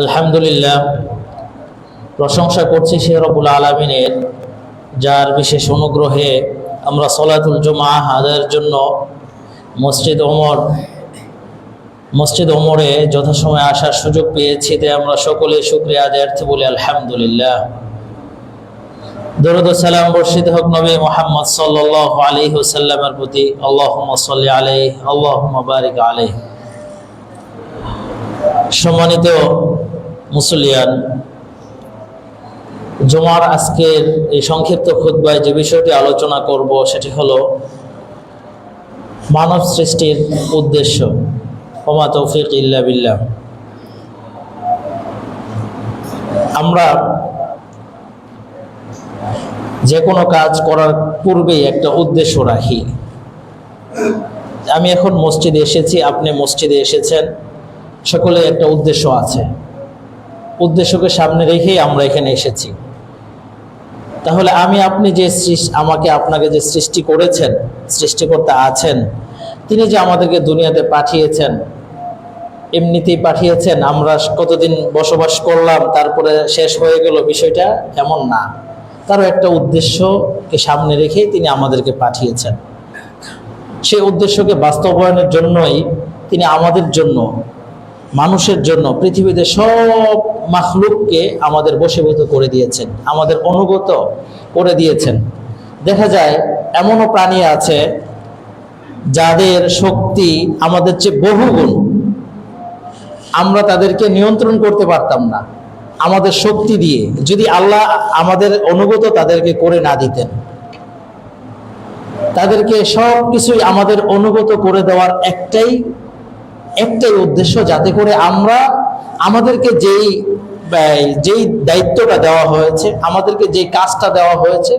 আলহামদুলিল্লাহ, প্রশংসা করছি সে রবুল আলমিনের, যার বিশেষ অনুগ্রহে আমরা সলাতুল জমা আদায়ের জন্য মসজিদ ওমর, মসজিদ ওমরে যথাসময়ে আসার সুযোগ পেয়েছি তাই আমরা সকলে শুক্রিয়া আদায়ার্থে বলি আলহামদুলিল্লাহ। দরুদ সালাম বর্ষিত হোক নবী মোহাম্মদ সাল্লাহ আলী হুসাল্লামের প্রতি। আল্লাহ সাল্লি আলাই আল্লাহ বারিক আলাই সম্মানিত মুসলিয়ান জমার আজকের এই সংক্ষিপ্ত খুদ্বায় যে বিষয়টি আলোচনা করব, সেটি হলো মানব সৃষ্টির উদ্দেশ্য। ওমা তৌফিক ইল্লা বিল্লাহ। আমরা যে কোনো কাজ করার পূর্বেই একটা উদ্দেশ্য রাখি। আমি এখন মসজিদে এসেছি, আপনি মসজিদে এসেছেন সকলে একটা উদ্দেশ্য আছে। উদ্দেশ্যকে সামনে রেখেই আমরা এখানে এসেছি। তাহলে আমি, আপনি যে আমাকে আপনাকে যে সৃষ্টি করেছেন, সৃষ্টিকর্তা আছেন, তিনি যে আমাদেরকে দুনিয়াতে পাঠিয়েছেন, এমনিতেই পাঠিয়েছেন, আমরা কতদিন বসবাস করলাম, তারপরে শেষ হয়ে গেল, বিষয়টা এমন না। তারও একটা উদ্দেশ্যকে সামনে রেখেই তিনি আমাদেরকে পাঠিয়েছেন। সেই উদ্দেশ্যকে বাস্তবায়নের জন্যই তিনি আমাদের জন্য মানুষের জন্য পৃথিবীতে সব মাখলুককে আমাদের বশীভূত করে দিয়েছেন, আমাদের অনুগত করে দিয়েছেন। দেখা যায়, এমনও প্রাণী আছে যাদের শক্তি আমাদের চেয়ে বহুগুণ। আমরা তাদেরকে নিয়ন্ত্রণ করতে পারতাম না, আমাদের শক্তি দিয়ে। যদি আল্লাহ আমাদের অনুগত তাদেরকে করে না দিতেন, তাদেরকে সব কিছুই আমাদের অনুগত করে দেওয়ার একটাই একটাই উদ্দেশ্য যাতে করে আমরা আমাদেরকে যেই যেই দায়িত্বটা দেওয়া হয়েছে, আমাদেরকে যেই কাজটা দেওয়া হয়েছে,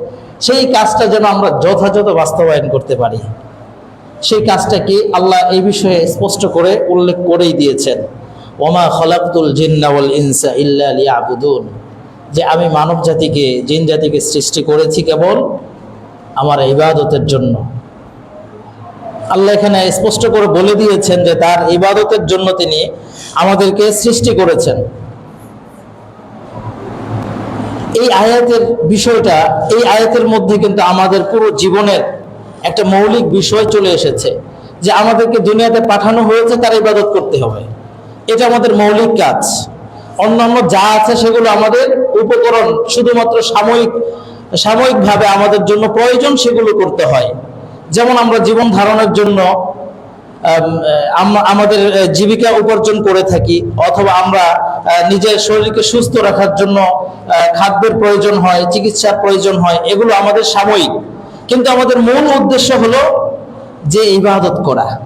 সেই কাজটা যেন আমরা যথাযথ বাস্তবায়ন করতে পারি। সেই কাজটা কি আল্লাহ এই বিষয়ে স্পষ্ট করে, উল্লেখ করেই দিয়েছেন। ওমা খলাকুল জিন্নাওয়াল ইনসা ইল্লা লিয়াবুদুন। যে আমি মানব জাতিকে জিন জাতিকে সৃষ্টি করেছি কেবল আমার ইবাদতের জন্য। আল্লাহ এখানে স্পষ্ট করে বলে দিয়েছেন যে তার ইবাদতের জন্য তিনি আমাদেরকে সৃষ্টি করেছেন। এই আয়াতের বিষয়টা, এই আয়াতের মধ্যে কিন্তু আমাদের পুরো জীবনের একটা মৌলিক বিষয় চলে এসেছে যে আমাদেরকে দুনিয়াতে পাঠানো হয়েছে, তার ইবাদত করতে হবে। এটা আমাদের মৌলিক কাজ। অন্যান্য যা আছে সেগুলো আমাদের উপকরণ, শুধুমাত্র সাময়িক, সাময়িকভাবে আমাদের জন্য প্রয়োজন সেগুলো করতে হয়। যেমন আমরা জীবন ধারণের জন্য আম, আম- আমাদের জীবিকা উপার্জন করে থাকি অথবা আমরা নিজের শরীরকে সুস্থ রাখার জন্য খাদ্যের প্রয়োজন হয় চিকিৎসার প্রয়োজন হয় এগুলো আমাদের সাময়িক। কিন্তু আমাদের মূল উদ্দেশ্য হলো যে ইবাদত করা।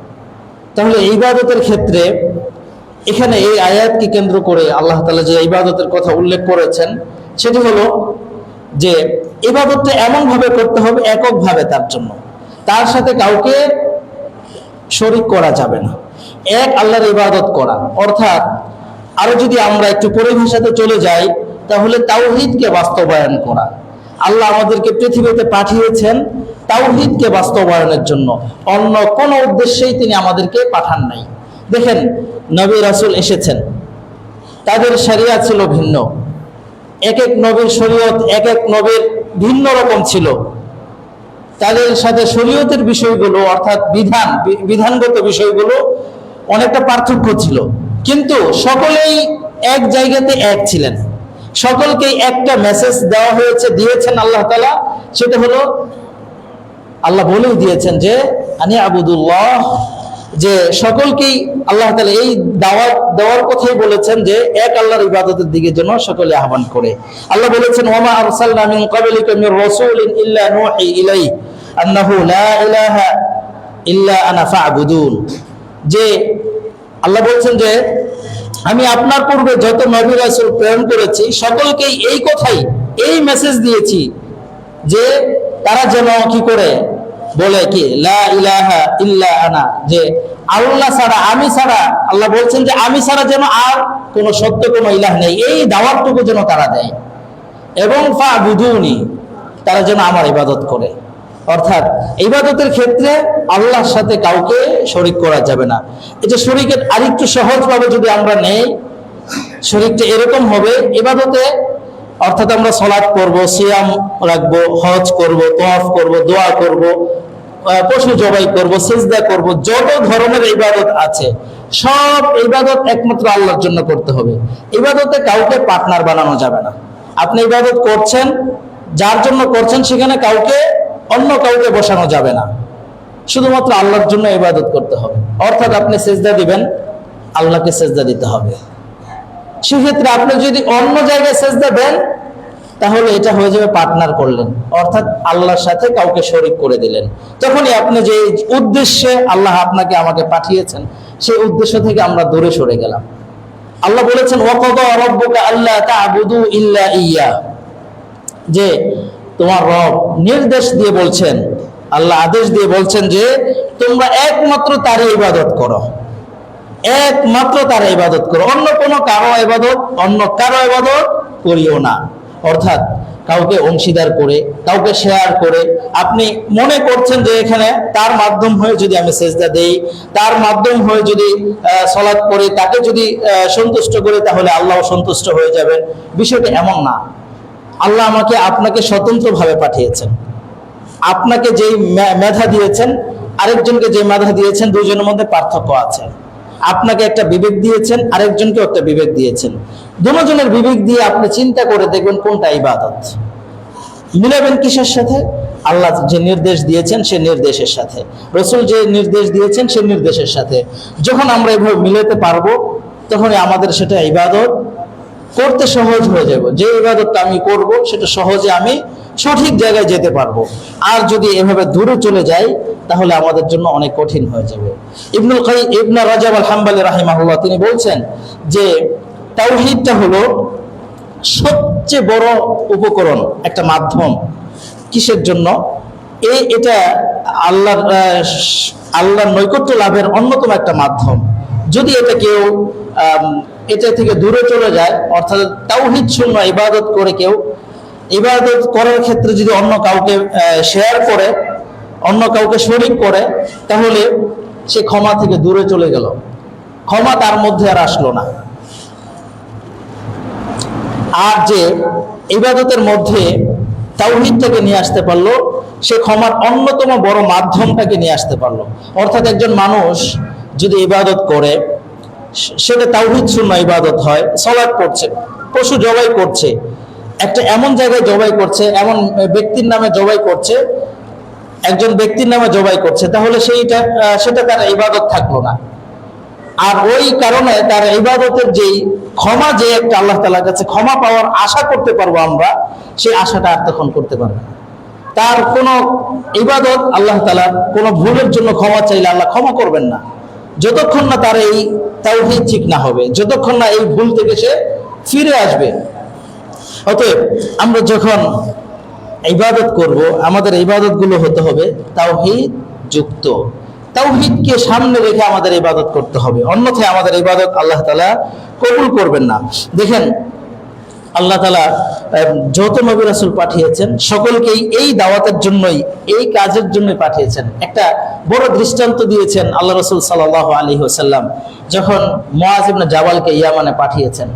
তাহলে ইবাদতের ক্ষেত্রে এখানে এই আয়াতকে কেন্দ্র করে আল্লাহ তাআলা যে ইবাদতের কথা উল্লেখ করেছেন সেটি হলো যে ইবাদতটা এমনভাবে করতে হবে এককভাবে তার জন্য। তার সাথে কাউকে শরিক করা যাবে না। এক, আল্লাহর ইবাদত করা। অর্থাৎ, আরও যদি আমরা একটু পরিভাষাতে চলে যাই, তাহলে তাওহিদকে বাস্তবায়ন করা। আল্লাহ আমাদেরকে পৃথিবীতে পাঠিয়েছেন তাওহিদকে বাস্তবায়নের জন্য। অন্য কোন উদ্দেশ্যেই তিনি আমাদেরকে পাঠান নাই। দেখেন, নবী রাসুল এসেছেন। তাদের শরিয়া ছিল ভিন্ন। এক এক নবীর শরীয়ত, এক এক নবীর ভিন্ন রকম ছিল। তাদের সাথে শরীয়তের বিষয়গুলো, অর্থাৎ বিধান বিধানগত বিষয়গুলো অনেকটা পার্থক্য ছিল। কিন্তু সকলেই এক জায়গাতে এক ছিলেন। সকলকে একটা মেসেজ দেওয়া হয়েছে, দিয়েছেন আল্লাহ তালা সেটা হলো, আল্লাহ বলেই দিয়েছেন যে আনি আবুদুল্লাহ যে সকলকেই আল্লাহ তালা এই দাওয়াত, দেওয়ার কথাই বলেছেন যে এক আল্লাহর ইবাদতের দিকে যেন সকলে আহ্বান করে। আল্লাহ বলেছেন ওমা আরসালনা মিন ক্বাবলিকা মির রাসূলিন ইল্লা নূহি ইলাইহি আন্নাহু লা ইলাহা ইল্লা আনা ফা'বুদুন। যে আল্লাহ বলছেন যে, আমি আপনার পূর্বে যত নবী রাসূল প্রেরণ করেছি, সকলকেই এই কথাই, এই মেসেজ দিয়েছি যে তারা যেন কি করে বলে কি, লা ইলাহা ইল্লা আনা যে আল্লাহ ছাড়া, আমি ছাড়া, আল্লাহ বলছেন যে আমি ছাড়া যেন আর কোনো সত্য, কোনো ইলাহ নেই। এই দাওয়াতটুকু যেন তারা দেয়। এবং ফা বুধুনি তারা যেন আমার ইবাদত করে। অর্থাৎ ইবাদতের ক্ষেত্রে আল্লাহর সাথে কাউকে শরিক করা যাবে না। এটা শরিকের আরেকটু সহজভাবে যদি আমরা নেই শরীরটা এরকম হবে, ইবাদতে অর্থাৎ আমরা সলাৎ করব সিয়াম রাখব, হজ করব তোয়াফ করব, দোয়া করব পশু জবাই করব, সেজদা করব, যত ধরনের ইবাদত আছে, সব ইবাদত একমাত্র আল্লাহর জন্য করতে হবে। ইবাদতে কাউকে পার্টনার বানানো যাবে না। আপনি ইবাদত করছেন, যার জন্য করছেন, সেখানে কাউকে, অন্য কাউকে বসানো যাবে না। শুধুমাত্র আল্লাহর জন্য ইবাদত করতে হবে। অর্থাৎ আপনি সেজদা দিবেন, আল্লাহকে সেজদা দিতে হবে। সেক্ষেত্রে আপনি যদি অন্য জায়গায় সেজদা দেন, তাহলে এটা হয়ে যাবে পার্টনার করলেন। অর্থাৎ আল্লাহর সাথে কাউকে শরিক করে দিলেন। তখনই আপনি যে উদ্দেশ্যে আল্লাহ আপনাকে আমাকে পাঠিয়েছেন, সেই উদ্দেশ্য থেকে আমরা দূরে সরে গেলাম। আল্লাহ বলেছেন, ওয়াকাদা রাব্বুকা আল্লা তা'বুদু ইল্লা ইয়্যা যে তোমার রব নির্দেশ দিয়ে বলছেন, আল্লাহ আদেশ দিয়ে বলছেন যে, তোমরা একমাত্র তারই ইবাদত করো। একমাত্র তার ইবাদত করো। অন্য কোনো কারও ইবাদত, অন্য কারও ইবাদত করিও না। অর্থাৎ কাউকে অংশীদার করে, কাউকে শেয়ার করে, আপনি মনে করছেন যে এখানে তার মাধ্যম হয়ে যদি আমি সেজদা দেই, তার মাধ্যম হয়ে যদি সলাৎ করি তাকে যদি সন্তুষ্ট করি, তাহলে আল্লাহ সন্তুষ্ট হয়ে যাবেন। বিষয়টা এমন না। আল্লাহ আমাকে আপনাকে স্বতন্ত্রভাবে পাঠিয়েছেন। আপনাকে যেই মেধা দিয়েছেন, আরেকজনকে যে মেধা দিয়েছেন দুজনের মধ্যে পার্থক্য আছে। আপনাকে একটা বিবেক দিয়েছেন আরেকজনকে একটা বিবেক দিয়েছেন। দুজনের বিবেক দিয়ে আপনি চিন্তা করে দেখবেন কোনটা ইবাদত। মিলাবেন কিসের সাথে? আল্লাহ যে নির্দেশ দিয়েছেন, সে নির্দেশের সাথে। রসুল যে নির্দেশ দিয়েছেন, সে নির্দেশের সাথে। যখন আমরা এভাবে মিলাতে পারব, তখনই আমাদের সেটা ইবাদত করতে সহজ হয়ে যাব। যে ইবাদতটা আমি করব, সেটা সহজে আমি সঠিক জায়গায় যেতে পারব। আর যদি এভাবে দূরে চলে যাই তাহলে আমাদের জন্য অনেক কঠিন হয়ে যাবে। ইবনুল কাই ইবনা রাজাব আল হাম্বালি রাহিমাহুল্লাহ তিনি বলছেন যে তাওহিদটা হলো সবচেয়ে বড় উপকরণ একটা মাধ্যম। কিসের জন্য? এই এটা আল্লাহর আহ, আল্লাহর নৈকট্য লাভের অন্যতম একটা মাধ্যম। যদি এটা কেউ এটা থেকে দূরে চলে যায় অর্থাৎ তাওহিদ শূন্য ইবাদত করে কেউ ইবাদত করার ক্ষেত্রে যদি অন্য কাউকে শেয়ার করে অন্য কাউকে শরিক করে, তাহলে সে ক্ষমা থেকে দূরে চলে গেল। ক্ষমা তার মধ্যে আর আসলো না। আর যে ইবাদতের মধ্যে তাওহিদটাকে নিয়ে আসতে পারল, সে ক্ষমার অন্যতম বড় মাধ্যমটাকে নিয়ে আসতে পারল। অর্থাৎ একজন মানুষ যদি ইবাদত করে, সেটা তাওহিদ শূন্য ইবাদত হয়, সলাৎ করছে পশু জবাই করছে, একটা এমন জায়গায় জবাই করছে, এমন ব্যক্তির নামে জবাই করছে একজন ব্যক্তির নামে জবাই করছে, তাহলে সেইটা সেটা তার ইবাদত থাকল না। আর ওই কারণে তার ইবাদতের যেই ক্ষমা যে একটা আল্লাহ তালার কাছে ক্ষমা পাওয়ার আশা করতে পারব আমরা, সেই আশাটা আর তখন করতে পারব তার কোনো ইবাদত আল্লাহ তালার কোনো ভুলের জন্য ক্ষমা চাইলে আল্লাহ ক্ষমা করবেন না। যতক্ষণ না তার এই তাওহীদ ঠিক না হবে, যতক্ষণ না এই ভুল থেকে সে ফিরে আসবে। অতএব আমরা যখন ইবাদত করব, আমাদের ইবাদতগুলো হতে হবে তাওহীদ যুক্ত। তাওহীদকে সামনে রেখে আমাদের ইবাদত করতে হবে। অন্যথায় আমাদের ইবাদত আল্লাহ তাআলা কবুল করবেন না। দেখেন, আল্লাহ তালা যত নবী রাসূল পাঠিয়েছেন, সকলকেই এই দাওয়াতের জন্যই, এই কাজের জন্যই পাঠিয়েছেন। একটা বড় দৃষ্টান্ত দিয়েছেন আল্লাহ রসুল সাল্লাহ আলী ওসাল্লাম যখন মোয়াজ জাবালকে ইয়ামানে পাঠিয়েছেন।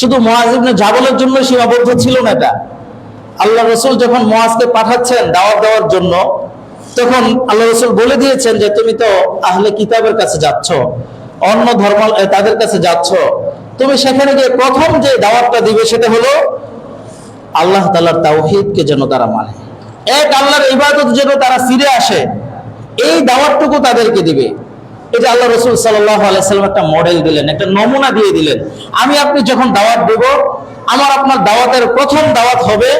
শুধু মোয়াজ জাবালের জন্য সীমাবদ্ধ ছিল না এটা। আল্লাহ রসুল যখন মহাজকে পাঠাচ্ছেন দাওয়াত দেওয়ার জন্য, তখন আল্লাহ রসুল বলে দিয়েছেন যে, তুমি তো আহলে কিতাবের কাছে যাচ্ছ, অন্য ধর্ম তাদের কাছে যাচ্ছ। তুমি সেখানে গিয়ে প্রথম যে দাওয়াতটা দিবে সেটা হলো আল্লাহ তালার তাওহিদকে যেন তারা মানে। এক, আল্লাহর ইবাদত যেন তারা ফিরে আসে, এই দাওয়াতটুকু তাদেরকে দিবে। এটা আল্লাহ রসুল আলাইসাল্লাম একটা মডেল দিলেন, একটা নমুনা দিয়ে দিলেন। আমি আপনি যখন দাওয়াত দেব, আমার আপনার দাওয়াতের প্রথম দাওয়াত হবে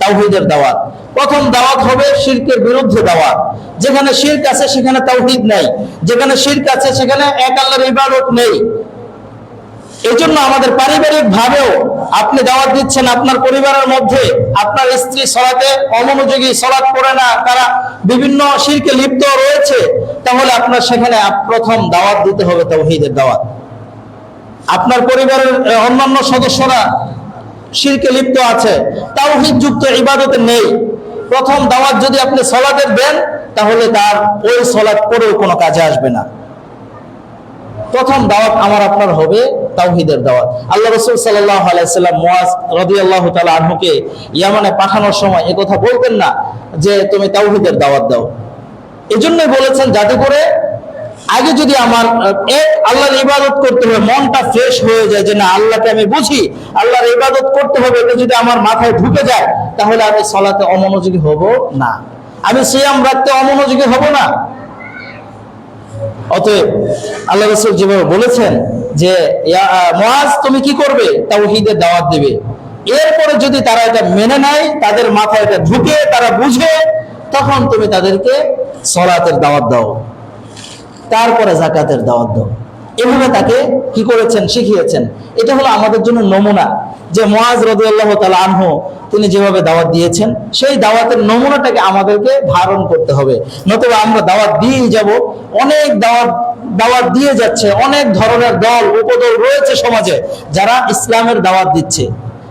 তাওহিদের দাওয়াত। প্রথম দাওয়াত হবে শিরকের বিরুদ্ধে দাওয়াত। যেখানে শিরক আছে, সেখানে তাওহিদ নাই। যেখানে শিরক আছে, সেখানে এক আল্লাহর ইবাদত নেই। এই আমাদের পারিবারিক ভাবেও আপনি দাওয়াত দিচ্ছেন আপনার পরিবারের মধ্যে। আপনার স্ত্রী সলাতে অমনোযোগী সলাৎ করে না, তারা বিভিন্ন শিরকে লিপ্ত রয়েছে, তাহলে আপনার সেখানে প্রথম দাওয়াত দিতে হবে তাওহীদের দাওয়াত। আপনার পরিবারের অন্যান্য সদস্যরা শিরকে লিপ্ত আছে, তাওহীদ যুক্ত ইবাদতে নেই। প্রথম দাওয়াত যদি আপনি সলাতের দেন, তাহলে তার ওই সলাৎ করেও কোনো কাজে আসবে না। প্রথম দাওয়াত আমার আপনার হবে তাওহিদের দাওয়াত। আল্লাহ রসুল সাল্লাহ আলাইসাল্লাম মোয়াজ রদিয়াল্লাহ তালা ইয়ামানে পাঠানোর সময় কথা বলতেন না যে, তুমি তাওহিদের দাওয়াত দাও। এজন্যই বলেছেন, যাতে করে আগে যদি আমার এক আল্লাহর ইবাদত করতে হবে, মনটা ফ্রেশ হয়ে যায় যে না, আল্লাহকে আমি বুঝি, আল্লাহর ইবাদত করতে হবে, এটা যদি আমার মাথায় ঢুকে যায়, তাহলে আমি সলাতে অমনোযোগী হব না। আমি সিয়াম রাখতে অমনোযোগী হব না। অতএব আল্লাহ রসুল যেভাবে বলেছেন যে মুআজ, তুমি কি করবে? তাওহীদের দাওয়াত দেবে। এরপরে যদি তারা এটা মেনে নেয়, তাদের মাথায় এটা ঢুকে, তারা বুঝে, তখন তুমি তাদেরকে সলাতের দাওয়াত দাও। তারপরে জাকাতের দাওয়াত দাও। এভাবে তাকে কি করেছেন? শিখিয়েছেন। এটা হলো আমাদের জন্য নমুনা যে মোয়াজ রদিয়াল্লাহ তালা আনহু, তিনি যেভাবে দাওয়াত দিয়েছেন, সেই দাওয়াতের নমুনাটাকে আমাদেরকে ধারণ করতে হবে। নতুবা আমরা দাওয়াত দিয়েই যাব। অনেক দাওয়াত দাওয়াত দিয়ে যাচ্ছে। অনেক ধরনের দল, উপদল রয়েছে সমাজে যারা ইসলামের দাওয়াত দিচ্ছে।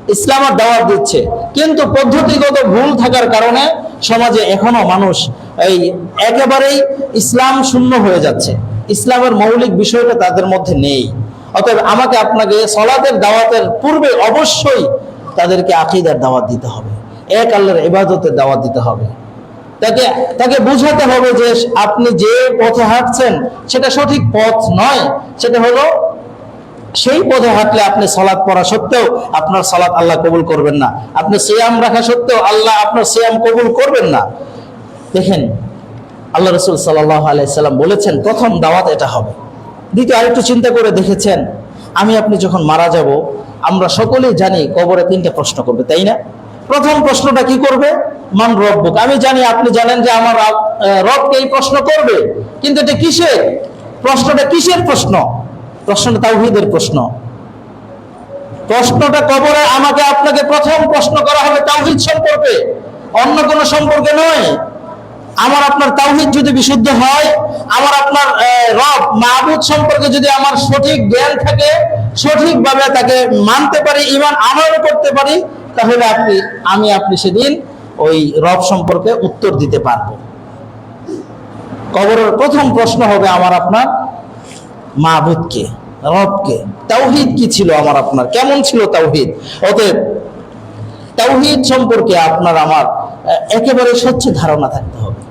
ইসলামের দাওয়াত দিচ্ছে। কিন্তু পদ্ধতিগত ভুল থাকার কারণে সমাজে এখনও মানুষ এই একেবারেই ইসলাম শূন্য হয়ে যাচ্ছে। ইসলামের মৌলিক বিষয়টা তাদের মধ্যে নেই। অতএব আমাকে আপনাকে সলাতের দাওয়াতের পূর্বে অবশ্যই তাদেরকে আকিদার দাওয়াত দিতে হবে। এক আল্লাহর ইবাদতের দাওয়াত দিতে হবে। তাকে তাকে বুঝাতে হবে যে আপনি যে পথে হাঁটছেন, সেটা সঠিক পথ নয়। সেটা হলো, সেই পথে হাঁটলে আপনি সলাৎ পড়া সত্ত্বেও আপনার সলাৎ আল্লাহ কবুল করবেন না। আপনি সিয়াম রাখা সত্ত্বেও আল্লাহ আপনার সিয়াম কবুল করবেন না। দেখেন, আল্লাহ রসুল সাল্লাহ আলাইসাল্লাম বলেছেন, প্রথম দাওয়াত এটা হবে। দ্বিতীয় আরেকটু চিন্তা করে দেখেছেন, আমি আপনি যখন মারা যাব, আমরা সকলেই জানি কবরে তিনটে প্রশ্ন করবে, তাই না? প্রথম প্রশ্নটা কি করবে? মান রব্বুক? আমি জানি আপনি জানেন যে আমার রবকে এই প্রশ্ন করবে, কিন্তু এটা কিসের? প্রশ্নটা কিসের প্রশ্ন? প্রশ্নটা তাওহীদের প্রশ্ন। প্রশ্নটা কবরে আমাকে আপনাকে প্রথম প্রশ্ন করা হবে তাওহীদ সম্পর্কে, অন্য কোনো সম্পর্কে নয়। আমার আপনার তাওহীদ যদি বিশুদ্ধ হয়, আমার আপনার রব মাহবুদ সম্পর্কে যদি আমার সঠিক জ্ঞান থাকে, সঠিকভাবে তাকে মানতে পারি ইমান আমল করতে পারি, তাহলে আপনি, আমি আপনি সেদিন ওই রব সম্পর্কে উত্তর দিতে পারব। কবরের প্রথম প্রশ্ন হবে আমার আপনার মাহবুদকে, রবকে, তাওহিদ কি ছিল আমার আপনার? কেমন ছিল তাওহিদ? অতএব, তাওহিদ সম্পর্কে আপনার আমার একেবারে স্বচ্ছ ধারণা থাকতে হবে।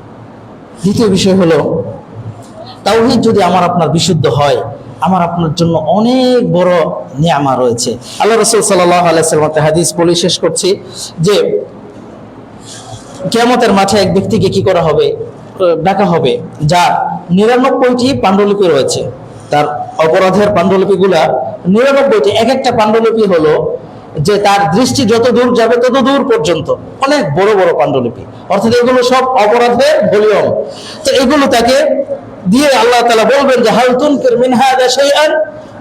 দ্বিতীয় বিষয় হলো, তাওহীদ যদি আমার আপনার বিশুদ্ধ হয়, আমার আপনার জন্য অনেক বড় নিয়ামা রয়েছে। আল্লাহ রসুল সাল্লাহ আলাইসাল্লাম একটা হাদিস বলে শেষ করছি যে, কেয়ামতের মাঠে এক ব্যক্তিকে কি করা হবে? ডাকা হবে, যার নিরানব্বইটি পাণ্ডুলিপি রয়েছে। তার অপরাধের পাণ্ডুলিপিগুলা নিরানব্বইটি, এক একটা পাণ্ডুলিপি হলো যে তার দৃষ্টি যত দূর যাবে তত দূর পর্যন্ত। অনেক বড় বড় পাণ্ডুলিপি। অর্থাৎ এগুলো সব অপরাধের ভলিউম তো এগুলো তাকে দিয়ে আল্লাহ তালা বলবেন যে হালতুন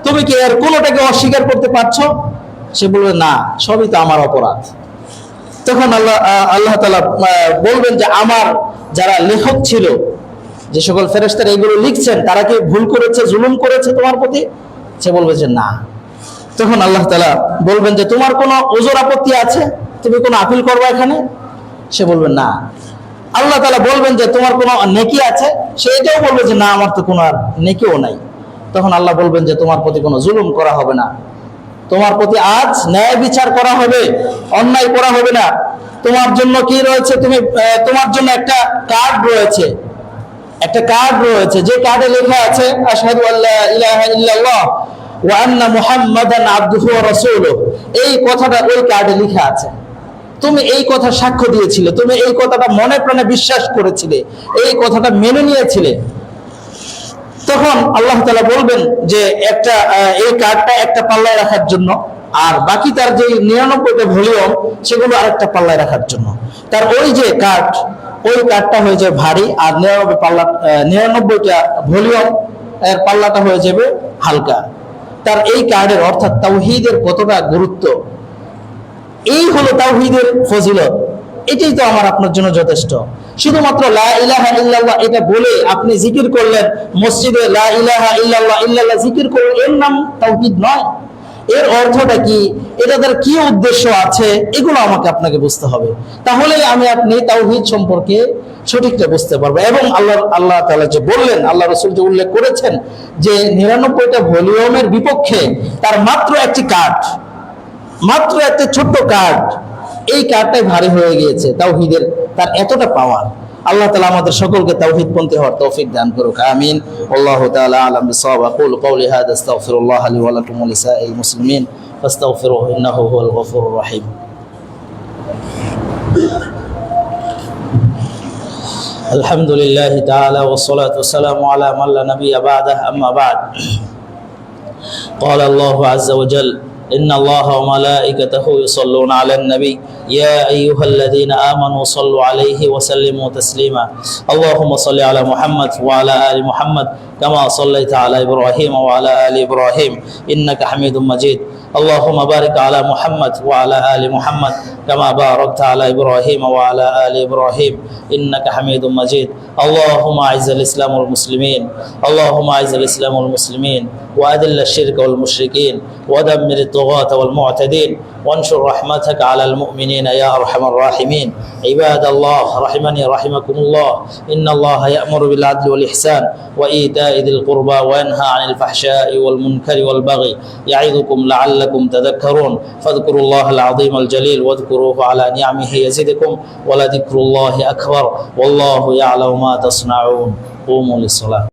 তুমি কি এর কোনোটাকে অস্বীকার করতে পারছ? সে বলবে, না, সবই তো আমার অপরাধ। তখন আল্লাহ আল্লাহ তালা বলবেন যে, আমার যারা লেখক ছিল, যে সকল ফেরেস্তারা এগুলো লিখছেন, তারা কি ভুল করেছে, জুলুম করেছে তোমার প্রতি? সে বলবে যে, না। তখন আল্লাহ তালা বলবেন যে, তোমার কোনো ওজোর আপত্তি আছে? তুমি কোনো আপিল করবে এখানে? সে বলবে, না। আল্লাহ তালা বলবেন যে, তোমার কোনো নেকি আছে? সে এটাও বলবে যে, না, আমার তো কোনো আর নেকিও নাই। তখন আল্লাহ বলবেন যে, তোমার প্রতি কোনো জুলুম করা হবে না। তোমার প্রতি আজ ন্যায় বিচার করা হবে, অন্যায় করা হবে না। তোমার জন্য কি রয়েছে? তুমি তোমার জন্য একটা কার্ড রয়েছে। একটা কার্ড রয়েছে। যে কার্ডে লেখা আছে ইল্লাল্লাহ। ওয়া আন্না মুহাম্মাদান এই কথাটা ওই কার্ডে আছে। তুমি এই সাক্ষ্য দিয়েছিলে, তুমি এই কথাটা মনে প্রাণে বিশ্বাস করেছিলে, এই কথাটা মেনে নিয়েছিলে। তখন বলবেন যে একটা এই কার্ডটা একটা পাল্লায় রাখার জন্য, আর বাকি তার যে নিরানব্বইটা ভলিউম, সেগুলো আরেকটা পাল্লায় রাখার জন্য। তার ওই যে কার্ড, ওই কার্ডটা হয়ে যাবে ভারী, আর নিরানব্বই পাল্লা নিরানব্বইটা ভলিউম, এর পাল্লাটা হয়ে যাবে হালকা। তার এই কার্ডের অর্থাৎ তাওহীদের কতটা গুরুত্ব? এই হলো তাওহিদের ফজিলত। এটাই তো আমার আপনার জন্য যথেষ্ট। শুধুমাত্র লা ইলাহা এটা বলে আপনি জিকির করলেন, মসজিদে লা ইলাহা ইল্লাল্লাহ জিকির করলেন, এর নাম তাওহীদ নয়। এর অর্থটা কি? এটা তার কি উদ্দেশ্য আছে? এগুলো আমাকে আপনাকে বুঝতে হবে। তাহলে আমি আপনি তাওহিদ সম্পর্কে সঠিকটা বুঝতে পারব। এবং আল্লাহ আল্লাহ তাআলা যে বললেন, আল্লাহ রসুল যে উল্লেখ করেছেন যে নিরানব্বইটা ভলিউমের বিপক্ষে তার মাত্র একটি কাঠ মাত্র একটা ছোট্ট কাঠ এই কার্ডটাই ভারী হয়ে গিয়েছে তাওহিদের, তার এতটা পাওয়ার আল্লাহ তালা আমাদের সকলকে তাওহিদ পন্থী হওয়ার তৌফিক দান করুক, আমিন। আল্লাহু তাআলা আলাম বিসাওয়াব। আকুলু কওলি হাদা, আস্তাগফিরুল্লাহ লি ওয়া লাকুম ওয়া লিসাইল মুসলিমিন। الحمد لله تعالى والصلاة والسلام على من لا نبي بعده أما بعد. قال الله عز وجل إن الله وملائكته يصلون على النبي. يا أيها الذين آمنوا صلوا عليه وسلموا تسليما. اللهم صل على محمد وعلى آل محمد كما صليت على إبراهيم وعلى آل إبراهيم. إنك حميد مجيد. اللهم بارك على محمد وعلى آل محمد كما باركت على إبراهيم وعلى آل إبراهيم إنك حميد مجيد. اللهم أعز الإسلام والمسلمين. اللهم أعز الإسلام والمسلمين. وأذل الشرك والمشركين. ودمر الطغاة والمعتدين. وانشر رحمتك على المؤمنين يا أرحم الراحمين. عباد الله رحمني رحمكم الله. إن الله يأمر بالعدل والإحسان وإيتاء ذي القربى وينهى عن الفحشاء والمنكر والبغي يعظكم لعلكم تذكرون. فاذكروا الله العظيم الجليل واذكروه على نعمه يزدكم ولذكر الله أكبر. والله يعلم ما تصنعون. قوموا للصلاة.